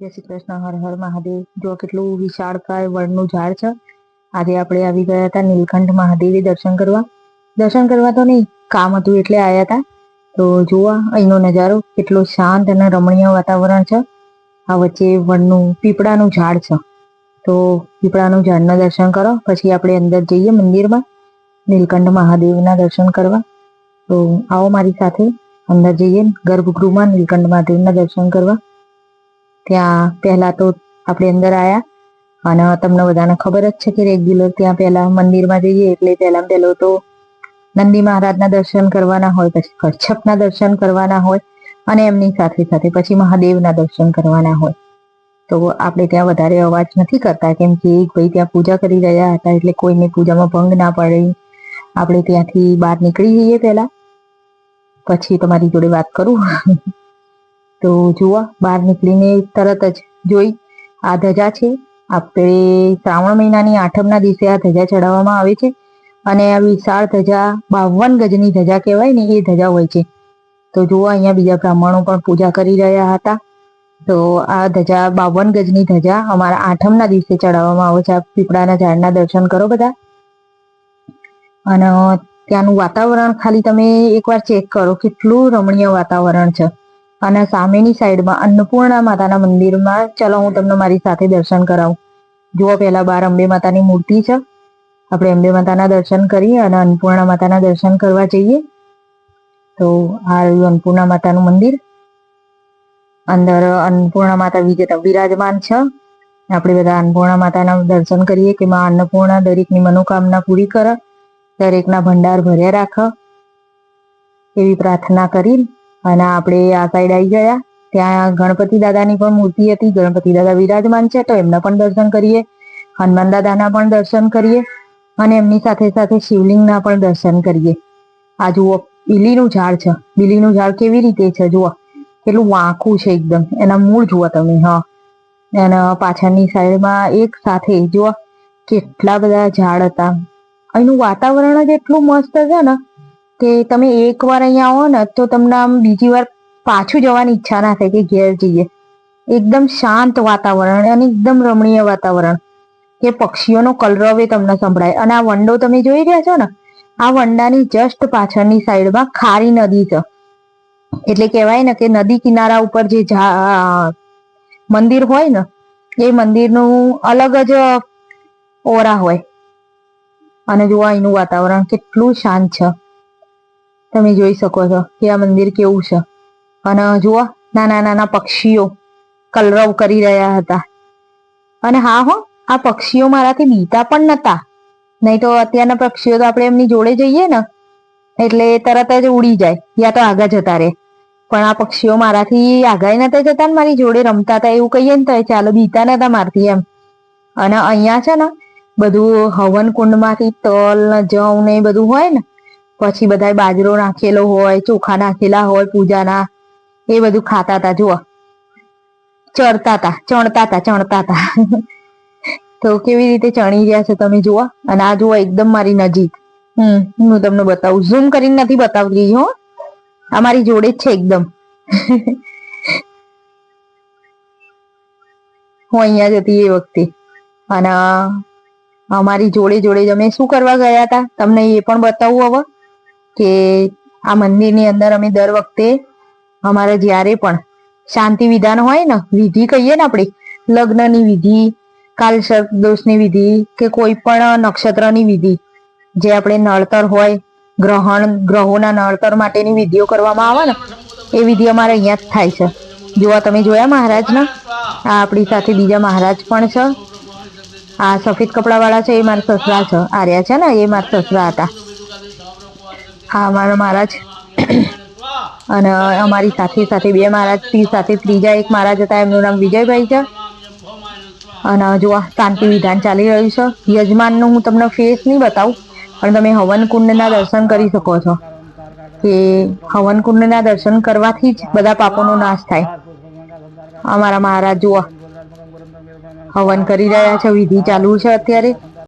જય શ્રી કૃષ્ણ, હર હર મહાદેવ. જો કેટલું વિશાળકાય વડનું ઝાડ છે. આજે આપણે આવી ગયા હતા નીલકંઠ મહાદેવે દર્શન કરવા. દર્શન કરવા તો નહીં, કામ હતું એટલે આવ્યા હતા. તો જુઓ અહીંનો નજારો, કેટલો શાંત અને રમણીય વાતાવરણ છે. આ વચ્ચે વડનું પીપળાનું ઝાડ છે. તો પીપળાનું ઝાડના દર્શન કરો, પછી આપણે અંદર જઈએ મંદિરમાં, નીલકંઠ મહાદેવના દર્શન કરવા. તો આવો મારી સાથે, અંદર જઈએ ગર્ભગૃહમાં નીલકંઠ મહાદેવના દર્શન કરવા. ત્યાં પહેલા તો આપણે અંદર આવ્યા અને તમને બધાને ખબર જ છે કે રેગ્યુલર ત્યાં પહેલા મંદિરમાં જઈએ એટલે પહેલા પહેલો તો નંદી મહારાજના દર્શન કરવાના હોય, પછી કચ્છપના દર્શન કરવાના હોય અને એમની સાથે સાથે પછી મહાદેવના દર્શન કરવાના હોય. તો આપણે ત્યાં વધારે અવાજ નથી કરતા, કેમ કે એક ભાઈ ત્યાં પૂજા કરી રહ્યા હતા એટલે કોઈને પૂજામાં ભંગ ના પડે. આપણે ત્યાંથી બહાર નીકળી જઈએ પહેલા. પછી તમારી જોડે વાત કરું. તો જુઓ, બહાર નીકળીને તરત જ જોઈ, આ ધજા છે. આપણે શ્રાવણ મહિનાની આઠમના દિવસે આ ધજા ચડાવવામાં આવે છે અને આ વિશાળ ધજા, બાવન ગજની ધજા કહેવાય ને એ ધજા હોય છે. તો જુઓ, અહીંયા બીજા બ્રાહ્મણો પણ પૂજા કરી રહ્યા હતા. તો આ ધજા, બાવન ગજની ધજા અમારા આઠમના દિવસે ચડાવવામાં આવે છે. આ પીપળાના ઝાડના દર્શન કરો બધા. અને ત્યાંનું વાતાવરણ ખાલી તમે એકવાર ચેક કરો, કેટલું રમણીય વાતાવરણ છે. અને સામેની સાઈડમાં અન્નપૂર્ણા માતાના મંદિરમાં, ચલો હું તમને મારી સાથે દર્શન કરાવું. જુઓ પહેલા બાર અંબે માતાની મૂર્તિ છે. આપણે અંબે માતાના દર્શન કરીએ અને અન્નપૂર્ણા માતાના દર્શન કરવા જઈએ. તો આ રહ્યું અન્નપૂર્ણા માતાનું મંદિર. અંદર અન્નપૂર્ણા માતા વિજેતા વિરાજમાન છે. આપણે બધા અન્નપૂર્ણા માતાના દર્શન કરીએ કે માં અન્નપૂર્ણા દરેકની મનોકામના પૂરી કરે, દરેકના ભંડાર ભર્યા રાખ. એવી પ્રાર્થના કરી અને આપણે આ સાઈડ આવી ગયા. ત્યાં ગણપતિ દાદાની પણ મૂર્તિ હતી. ગણપતિ દાદા વિરાજમાન છે તો એમના પણ દર્શન કરીએ. હનુમાન દાદાના પણ દર્શન કરીએ. અને એમની સાથે સાથે શિવલિંગના પણ દર્શન કરીએ. આ જુઓ, બીલીનું ઝાડ છે. બીલીનું ઝાડ કેવી રીતે છે? જુઓ. કેટલું વાંકું છે એકદમ. એના મૂળ જુઓ તમે, હા. એના પાછળની સાઈડમાં એક સાથે, જુઓ. કેટલા બધા ઝાડ હતા. અહીંનું વાતાવરણ જ એટલું મસ્ત છે ને. કે તમે એકવાર અહીંયા આવો ને, તો તમને આમ બીજી વાર પાછું જવાની ઈચ્છા ના થાય કે ઘેર જઈએ. એકદમ શાંત વાતાવરણ અને એકદમ રમણીય વાતાવરણ કે પક્ષીઓનો કલરવે તમને સંભળાય. અને આ વંડો તમે જોઈ રહ્યા છો ને, આ વંડાની જસ્ટ પાછળની સાઈડમાં ખારી નદી છે. એટલે કહેવાય ને કે નદી કિનારા ઉપર જે મંદિર હોય ને, એ મંદિરનું અલગ જ ઓરા હોય. અને જોવા એનું વાતાવરણ કેટલું શાંત છે. તમે જોઈ શકો છો કે આ મંદિર કેવું છે. અને જુઓ, નાના નાના પક્ષીઓ કલરવ કરી રહ્યા હતા. અને હા હો, આ પક્ષીઓ મારાથી બીતા પણ નતા. નહીં તો અત્યારના પક્ષીઓ તો આપણે એમની જોડે જઈએ ને, એટલે તરત જ ઉડી જાય યા તો આગળ જતા રહે. પણ આ પક્ષીઓ મારાથી આગાય નતા જતા ને મારી જોડે રમતા હતા એવું કહીએ ને તો ચાલો બીતા નતા મારતી એમ. અને અહીંયા છે ને, બધું હવન કુંડમાંથી તલ ને જવ ને બધું હોય ને પછી બધા બાજરો નાખેલો હોય, ચોખા નાખેલા હોય, પૂજાના, એ બધું ખાતા હતા જુઓ. ચડતા હતા ચણતા હતા ચણતા હતા તો કેવી રીતે ચણી રહ્યા છે તમે જુઓ. અને આ જુઓ એકદમ મારી નજીક. હમ, હું તમને બતાવું. ઝૂમ કરીને નથી બતાવતી હો. આ મારી જોડે જ છે એકદમ. હું અહીંયા જતી એ વખતે. અને અમારી જોડે જોડે જ અમે શું કરવા ગયા હતા તમને એ પણ બતાવું હવે. કે આ મંદિરની અંદર અમે દર વખતે અમારે જ્યારે પણ શાંતિ વિધાન હોય ને, વિધિ કહીએ ને આપણે, લગ્નની વિધિ કાલ દોષની વિધિ કે કોઈ પણ નક્ષત્રની વિધિ, જે આપણે નળતર હોય, ગ્રહણ, ગ્રહોના નળતર માટેની વિધિઓ કરવામાં આવે ને, એ વિધિ અમારે અહીંયા જ થાય છે. જોવા તમે જોયા મહારાજના, આ આપણી સાથે બીજા મહારાજ પણ છે. આ સફેદ કપડાવાળા છે, એ મારા સસરા છે, આર્યા છે ને, એ મારા સસરા હતા. આ અમારા મહારાજ. અને અમારી સાથે સાથે બે મહારાજ સાથે ત્રીજા એક મહારાજ હતા, એમનું નામ વિજયભાઈ છે. અને જો આ શાંતિ વિધાન ચાલી રહ્યું છે, યજમાનનું હું તમને ફેસ નહીં બતાવું, પણ તમે હવન કુંડના દર્શન કરી શકો છો. કે હવન કુંડના દર્શન કરવાથી જ બધા પાપોનો નાશ થાય. અમારા મહારાજ, જુઓ. હવન કરી રહ્યા છે, વિધિ ચાલુ છે અત્યારે.